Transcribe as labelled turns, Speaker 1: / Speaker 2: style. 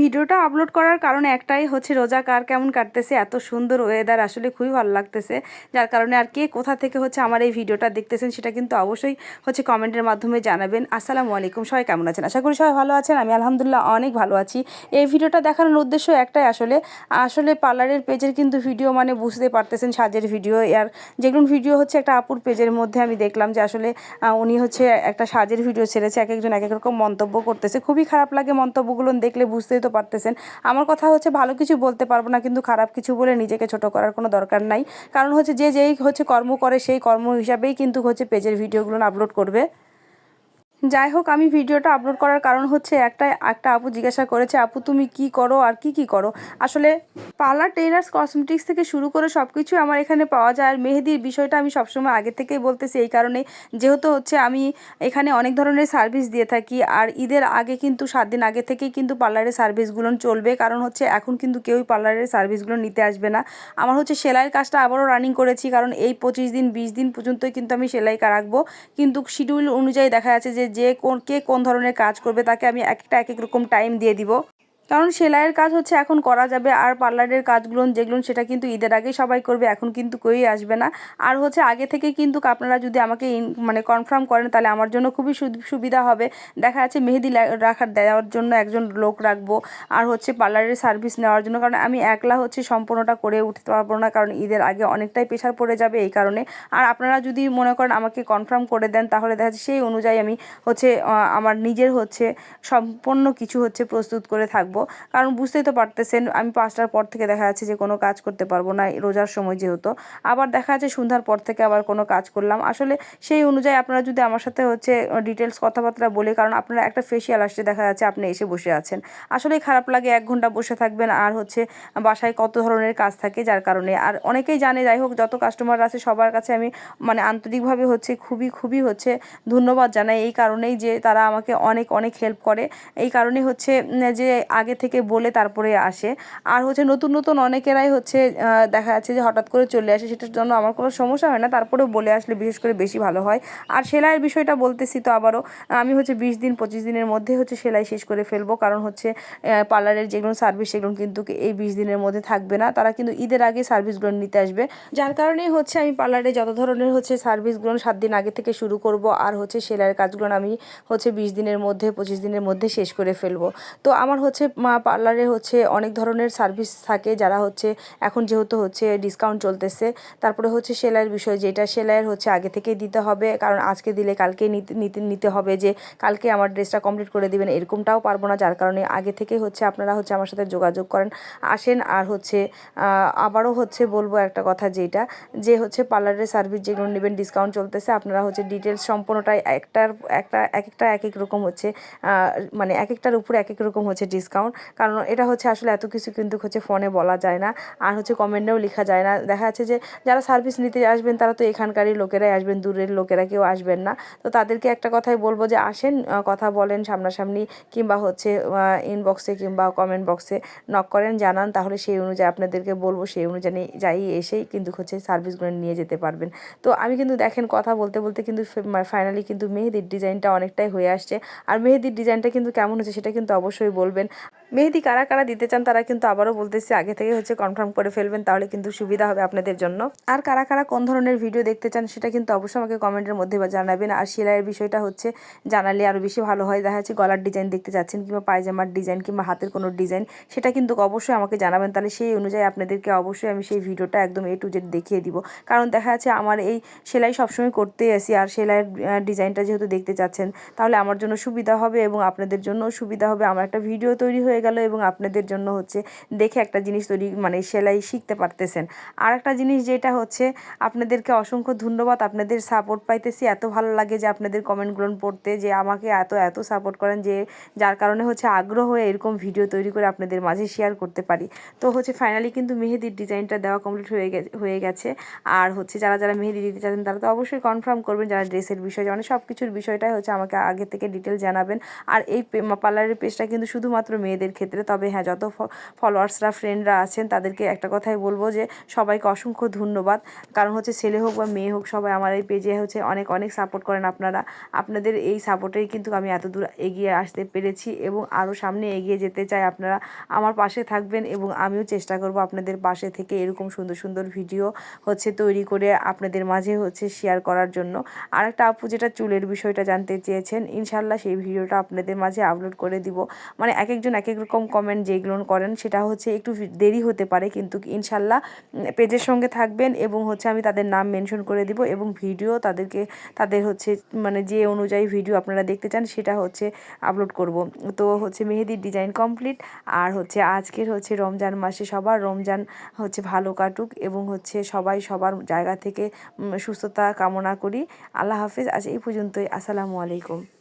Speaker 1: ভিডিওটা আপলোড করার কারণ একটাই হচ্ছে রোজা কার কেমন কাটতেছে, এত সুন্দর ওয়েদার আসলে খুবই ভালো লাগতেছে। যার কারণে আর কে কোথা থেকে হচ্ছে আমার এই ভিডিওটা দেখতেছেন সেটা কিন্তু অবশ্যই হচ্ছে কমেন্টের মাধ্যমে জানাবেন। আসসালামু আলাইকুম, সবাই কেমন আছেন? আশা করি সবাই ভালো আছেন, আমি আলহামদুলিল্লাহ অনেক ভালো আছি। এই ভিডিওটা দেখানোর উদ্দেশ্য একটাই আসলে আসলে পার্লারের পেজের কিন্তু ভিডিও মানে বুঝতে পারতেছেন সাজের ভিডিও আর যেগুলো ভিডিও হচ্ছে একটা আপুর পেজের মধ্যে আমি দেখলাম যে আসলে উনি হচ্ছে একটা সাজের ভিডিও ছেড়েছে, এক একজন এক এক রকম মন্তব্য করতেছে। খুবই খারাপ লাগে মন্তব্যগুলো দেখলে বুঝতেই তো পারতেছেন। আমার কথা হচ্ছে ভালো কিছু বলতে পারব না, কিন্তু খারাপ কিছু বলে নিজেকে ছোট করার কোনো দরকার নাই। কারণ হচ্ছে যে যেই হচ্ছে কর্ম করে সেই কর্ম হিসাবেই কিন্তু হচ্ছে পেজের ভিডিওগুলো আপলোড করবে। যাই হোক, আমি ভিডিওটা আপলোড করার কারণ হচ্ছে একটা একটা আপু জিজ্ঞাসা করেছে, আপু, তুমি কি করো আর কি কি করো? আসলে পার্লার টেইলার্স কসমেটিক্স থেকে শুরু করে সব কিছু আমার এখানে পাওয়া যায়। আর মেহেদির বিষয়টা আমি সবসময় আগে থেকেই বলতেছি এই কারণে। যেহেতু হচ্ছে আমি এখানে অনেক ধরনের সার্ভিস দিয়ে থাকি, আর ঈদের আগে কিন্তু সাত দিন আগে থেকেই কিন্তু পার্লারের সার্ভিসগুলো চলবে। কারণ হচ্ছে এখন কিন্তু কেউই পার্লারের সার্ভিসগুলো নিতে আসবে না। আমার হচ্ছে সেলাইয়ের কাজটা আবারও রানিং করেছি, কারণ এই পঁচিশ দিন, বিশ দিন পর্যন্তই কিন্তু আমি সেলাই রাখব। কিন্তু শিডিউল অনুযায়ী দেখা যাচ্ছে যে যে কোন, কে কোন ধরনের কাজ করবে তাকে আমি একটা, এক এক রকম টাইম দিয়ে দিব। কারণ সেলাইয়ের কাজ হচ্ছে এখন করা যাবে, আর পার্লারের কাজগুলো যেগুলো, সেটা কিন্তু ঈদের আগেই সবাই করবে, এখন কিন্তু কেউই আসবে না। আর হচ্ছে আগে থেকে কিন্তু আপনারা যদি আমাকে মানে কনফার্ম করেন, তাহলে আমার জন্য খুবই সুবিধা হবে। দেখা যাচ্ছে মেহেদি রাখার দেওয়ার জন্য একজন লোক রাখব, আর হচ্ছে পার্লারের সার্ভিস নেওয়ার জন্য, কারণ আমি একলা হচ্ছে সম্পূর্ণটা করে উঠতে পারব না, কারণ ঈদের আগে অনেকটাই প্রেশার পড়ে যাবে এই কারণে। আর আপনারা যদি মনে করেন আমাকে কনফার্ম করে দেন, তাহলে দেখা যাচ্ছে সেই অনুযায়ী আমি হচ্ছে আমার নিজের হচ্ছে সম্পূর্ণ কিছু হচ্ছে প্রস্তুত করে থাকব। কারণ বুঝতেই তো পারতেছেন, আমি পাঁচটার পর থেকে দেখা যাচ্ছে যে কোনো কাজ করতে পারব না রোজার সময় যেহেতু। আবার দেখা যাচ্ছে সন্ধ্যার পর থেকে আবার কোনো কাজ করলাম। আসলে সেই অনুযায়ী আপনারা যদি আমার সাথে হচ্ছে ডিটেলস কথাবার্তা বলে, কারণ আপনারা একটা ফেসিয়াল আসছে, দেখা যাচ্ছে আপনি এসে বসে আছেন। আসলেই খারাপ লাগে, এক ঘণ্টা বসে থাকবেন আর হচ্ছে বাসায় কত ধরনের কাজ থাকে যার কারণে। আর অনেকেই জানে, যাই হোক, যত কাস্টমার আছে, সবার কাছে আমি মানে আন্তরিকভাবে হচ্ছে খুবই খুবই হচ্ছে ধন্যবাদ জানাই। এই কারণেই যে তারা আমাকে অনেক অনেক হেল্প করে। এই কারণে হচ্ছে যে আগে থেকে বলে তারপরে আসে। আর হচ্ছে নতুন নতুন অনেকেরাই হচ্ছে দেখা যাচ্ছে যে হঠাৎ করে চলে আসে, সেটার জন্য আমার কোনো সমস্যা হয় না। তারপরেও বলে আসলে বিশেষ করে বেশি ভালো হয়। আর সেলাইয়ের বিষয়টা বলতেছি তো আবারও, আমি হচ্ছে বিশ দিন, পঁচিশ দিনের মধ্যে হচ্ছে সেলাই শেষ করে ফেলব। কারণ হচ্ছে পার্লারের যেগুলো সার্ভিস, সেগুলো কিন্তু এই বিশ দিনের মধ্যে থাকবে না। তারা কিন্তু ঈদের আগে সার্ভিসগুলো নিতে আসবে। যার কারণেই হচ্ছে আমি পার্লারে যত ধরনের হচ্ছে সার্ভিসগুলো সাত দিন আগে থেকে শুরু করব, আর হচ্ছে সেলাইয়ের কাজগুলো আমি হচ্ছে বিশ দিনের মধ্যে, পঁচিশ দিনের মধ্যে শেষ করে ফেলব। তো আমার হচ্ছে পার্লারে হচ্ছে অনেক ধরনের সার্ভিস থাকে যারা হচ্ছে এখন যেহেতু হচ্ছে ডিসকাউন্ট চলতেছে, তারপরে হচ্ছে সেলাইয়ের বিষয় যেটা সেলাইয়ের হচ্ছে আগে থেকেই দিতে হবে, কারণ আজকে দিলে কালকে নিতে নিতে হবে যে কালকে আমার ড্রেসটা কমপ্লিট করে দিবেন, এরকমটাও পারব না, যার কারণে আগে থেকেই হচ্ছে আপনারা হচ্ছে আমার সাথে যোগাযোগ করেন, আসেন আর হচ্ছে আবারও হচ্ছে বলব একটা কথা যেটা, যে হচ্ছে পার্লারের সার্ভিস যেগুলো নেবেন, ডিসকাউন্ট চলতেছে, আপনারা হচ্ছে ডিটেলস সম্পূর্ণটাই একটার, একটা, এক একটা এক এক রকম হচ্ছে মানে এক একটার উপরে এক এক রকম হচ্ছে ডিসকাউন্ট। কারণ এটা হচ্ছে আসলে এত কিছু কিন্তু হচ্ছে ফোনে বলা যায় না। আর হচ্ছে কমেন্টেও লেখা যায় না। দেখা যাচ্ছে যে যারা সার্ভিস নিতে আসবেন, তারা তো এখানকারই লোকেরাই আসবেন, দূরের লোকেরা কেউ আসবেন না। তো তাদেরকে একটা কথাই বলব যে আসেন কথা বলেন সামনাসামনি কিংবা হচ্ছে ইনবক্সে কিংবা কমেন্ট বক্সে নক করেন, জানান, তাহলে সেই অনুযায়ী আপনাদেরকে বলব, সেই অনুযায়ী যাই এসেই কিন্তু হচ্ছে সার্ভিসগুলো নিয়ে যেতে পারবেন। তো আমি কিন্তু দেখেন কথা বলতে বলতে কিন্তু ফাইনালি কিন্তু মেহেদির ডিজাইনটা অনেকটাই হয়ে আসছে। আর মেহেদির ডিজাইনটা কিন্তু কেমন হচ্ছে সেটা কিন্তু অবশ্যই বলবেন। মেহেদি কারা কারা দিতে চান তারা কিন্তু আবারও বলতেছি, আগে থেকে হচ্ছে কনফার্ম করে ফেলবেন, তাহলে কিন্তু সুবিধা হবে আপনাদের জন্য। আর কারা কারা কোন ধরনের ভিডিও দেখতে চান সেটা কিন্তু অবশ্যই আমাকে কমেন্টের মধ্যে জানাবেন। আর সেলাইয়ের বিষয়টা হচ্ছে, জানালে আরও বেশি ভালো হয়। দেখা যাচ্ছে গলার ডিজাইন দেখতে চাচ্ছেন কিংবা পায়জামার ডিজাইন কিংবা হাতের কোনো ডিজাইন সেটা কিন্তু অবশ্যই আমাকে জানাবেন। তাহলে সেই অনুযায়ী আপনাদেরকে অবশ্যই আমি সেই ভিডিওটা একদম এ টু জেড দেখিয়ে দিব। কারণ দেখা যাচ্ছে আমার এই সেলাই সবসময় করতেই আসি, আর সেলাইয়ের ডিজাইনটা যেহেতু দেখতে চাচ্ছেন, তাহলে আমার জন্য সুবিধা হবে এবং আপনাদের জন্য সুবিধা হবে। আমার একটা ভিডিও তৈরি হয়ে গেল এবং আপনাদের জন্য হচ্ছে দেখে একটা জিনিস তৈরি মানে সেলাই শিখতে পারতেছেন। আর একটা জিনিস যেটা হচ্ছে, আপনাদেরকে অসংখ্য ধন্যবাদ, আপনাদের সাপোর্ট পাইতেছি। এত ভালো লাগে যে আপনাদের কমেন্টগুলো পড়তে, যে আমাকে এত এত সাপোর্ট করেন যে যার কারণে হচ্ছে আগ্রহ হয়ে এরকম ভিডিও তৈরি করে আপনাদের মাঝে শেয়ার করতে পারি। তো হচ্ছে ফাইনালি কিন্তু মেহেদির ডিজাইনটা দেওয়া কমপ্লিট হয়ে গেছে হয়ে গেছে। আর হচ্ছে যারা যারা মেহেদি দিতে চাচ্ছেন, তারা তো অবশ্যই কনফার্ম করবেন যারা ড্রেসের বিষয় মানে সব কিছুর বিষয়টাই হচ্ছে আমাকে আগে থেকে ডিটেল জানাবেন। আর এই পার্লারের পেজটা কিন্তু শুধুমাত্র মেয়েদের মেয়েদের ক্ষেত্রে। তবে হ্যাঁ যত ফলোয়ার্সরা ফ্রেন্ডরা আছেন, তাদেরকে একটা কথাই বলব যে, সবাইকে অসংখ্য ধন্যবাদ। কারণ হচ্ছে ছেলে হোক বা মেয়ে হোক, সবাই আমার এই পেজে হচ্ছে অনেক অনেক সাপোর্ট করেন আপনারা। আপনাদের এই সাপোর্টেই কিন্তু আমি এত দূর এগিয়ে আসতে পেরেছি এবং আরও সামনে এগিয়ে যেতে চাই আপনারা। আমার পাশে থাকবেন এবং আমিও চেষ্টা করব আপনাদের পাশে থেকে এরকম সুন্দর সুন্দর ভিডিও হচ্ছে তৈরি করে আপনাদের মাঝে হচ্ছে শেয়ার করার জন্য। আরেকটা আপু যেটা চুলের বিষয়টা জানতে চেয়েছেন ইনশাল্লাহ সেই ভিডিওটা আপনাদের মাঝে আপলোড করে দিব। মানে এক একজন এক এক রকম কমেন্ট যেগুলো করেন, সেটা হচ্ছে একটু দেরি হতে পারে, কিন্তু ইনশাল্লাহ পেজের সঙ্গে থাকবেন এবং হচ্ছে আমি তাদের নাম মেনশন করে দিব এবং ভিডিও তাদেরকে, তাদের হচ্ছে মানে যে অনুযায়ী ভিডিও আপনারা দেখতে চান, সেটা হচ্ছে আপলোড করব। তো হচ্ছে মেহেদির ডিজাইন কমপ্লিট আর হচ্ছে আজকের হচ্ছে রমজান মাসে সবার রমজান হচ্ছে ভালো কাটুক এবং হচ্ছে সবাই সবার জায়গা থেকে সুস্থতা কামনা করি। আল্লাহ হাফেজ, আজ এই পর্যন্তই। আসসালামু আলাইকুম।